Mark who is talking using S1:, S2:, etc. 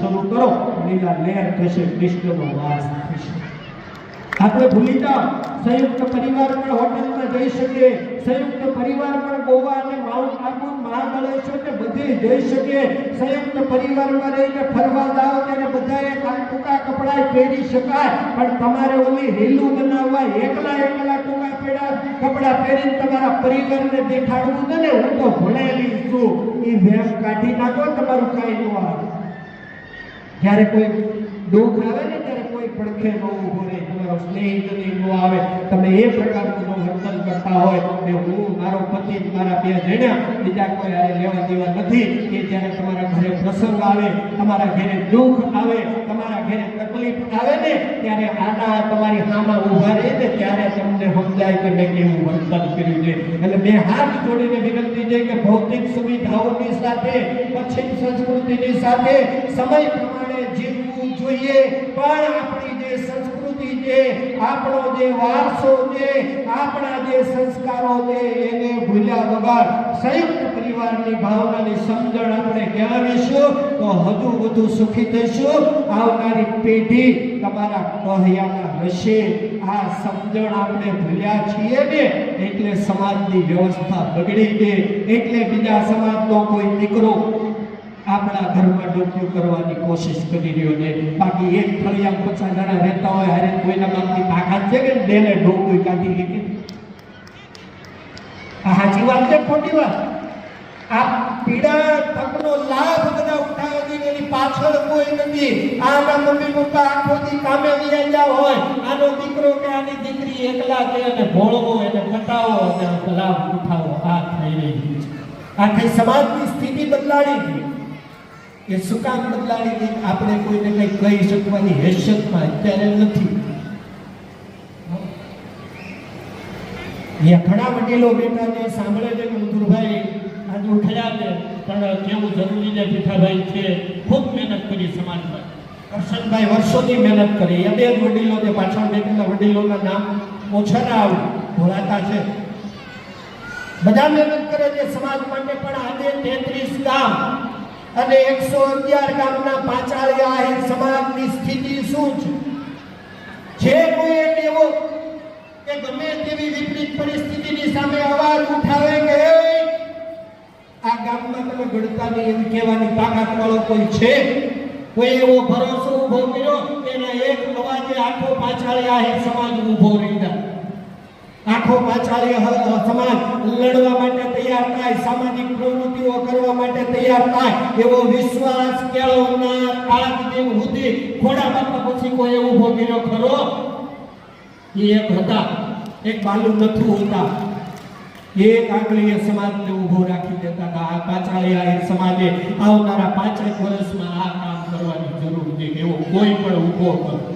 S1: શરૂ કરો. લીલા લહેર થશે કૃષ્ણનો વાસ થશે. આપણે ભૂલી જાઓ સંયુક્ત પરિવાર પણ હોટેલમાં જઈ શકીએ સંયુક્ત પરિવાર પણ ગોવા અને માઉન્ટ આબુ મહાબળેશ્વર ને બધે જઈ શકીએ સંયુક્ત પરિવારમાં રહીને ફરવા જાઓ ત્યારે બધાએ ટૂંકા કપડાં પહેરી શકાય. પણ તમારે ઓલી રીલું બનાવવા એકલા એકલા ટૂંકા પેડા કપડાં પહેરીને તમારા પરિવારને દેખાડવું ને હું તો ભણેલી છું. એ વેમ કાઢી નાખો, તમારું કાંઈ ન આવે. જ્યારે કોઈ દુઃખ આવે ને ત્યારે કોઈ પડખે ન ઊભો રહે, તમારો સ્નેહિતની ન આવે તમે એ પ્રકારનું વર્તન કરતા હોય કે હું, મારો પતિ મારા બે જણ્યા, બીજા કોઈ હારે લેવા દેવા નથી કે જ્યારે પ્રસંગ આવે, તમારા ઘરે દુઃખ આવે, તમારા ઘરે તકલીફ આવે ને, ત્યારે આના તમારી સામા ઊભા રહે ને, ત્યારે તમને સમજાય કે મેં કેવું વર્તન કર્યું છે. એટલે બે હાથ જોડીને વિનંતી છે કે ભૌતિક સુવિધાઓની સાથે પશ્ચિમ સંસ્કૃતિની સાથે, સમય પ્રમાણે જીવવું જોઈએ. પણ આપણી જે સંસ્કૃતિ છે, આપણો જે વારસો છે, આપણા જે સંસ્કારો છે ભૂલ્યા વગર સંયુક્ત પરિવારની ભાવનાની સમજણ આપણે કેળવીશું, તો હજુ વધુ સુખી થઈશું. આવનારી પેઢી તમારા કહ્યામાં હશે. આ સમજણ આપણે ભૂલ્યા છીએ ને, એટલે સમાજની વ્યવસ્થા બગડી ગઈ. એટલે બીજા સમાજનો કોઈ દીકરો આપણા ઘરમાં ડોક્યું કરવાની કોશિશ કરી રહ્યો છે. બાકી એક ફળિયા પચાસ જણા રહેતા હોય, હારે કોઈના બાપની તાકાત છે કે બેને ડોક્યું કાઢી લીધી. આ સાચી વાત છે ખોટી વાત? આ પીડા તકનો લાભ બધા ઉઠાવે છે એની પાછળ કોઈ નથી. આના મમ્મી પપ્પા આખો દી કામે વિયા હોય. આનો દીકરો કે આની દીકરી એકલા છે અને ભોળવો એને પટાવો અને લાભ ઉઠાવો. આ થઈ રહી છે. આખી સમાજની સ્થિતિ બદલાડી છે એ સુકામ બદલાડી આપણે કોઈને કંઈ કહી શકવાની હેસિયતમાં અત્યારે નથી. અહીંયા ઘણા વડીલો બેઠા છે સાંભળે છે કે મધુરભાઈ આજે ઉઠ્યા છે. પણ કેવું જરૂરી છે પીઠાભાઈ છે? ખૂબ મહેનત કરી સમાજમાં. કરશનભાઈ વર્ષોથી મહેનત કરી. એ બે વડીલો જે પાછળ બેઠેલા વડીલોના નામ ઓછા ના ભોળાતા છે. બધા મહેનત કરે છે સમાજ માટે, પણ આજે તેત્રીસ ગામ અને એકસો અગિયાર ગામના પાછળ સમાજની સ્થિતિ શું છે? જે કોઈ આ ગામમાં તમે ગણતા નહીં એમ કહેવાની તાકાત વાળો કોઈ છે? કોઈ એવો ભરોસો ઊભો કર્યો? એના એક અવાજે આખો પાછળ એ સમાજ ઊભો રહ્યા. આખો પાછળ સમાજ લડવા માટે તૈયાર થાય, સામાજિક પ્રવૃત્તિઓ કરવા માટે તૈયાર થાય, એવો વિશ્વાસ કેળવનાર આજ દિન સુધી ખોડા બાપા પછી કોઈ ઊભો કર્યો ખરો? એ એક હતા, એક બાલુ નથું હતા. એક આંગળીએ સમાજને ઊભો રાખી દેતા હતા. આ પાછાળિયા સમાજે આવનારા પાંચેક વર્ષમાં આ કામ કરવાની જરૂર છે એવો કોઈ પણ ઊભો કરો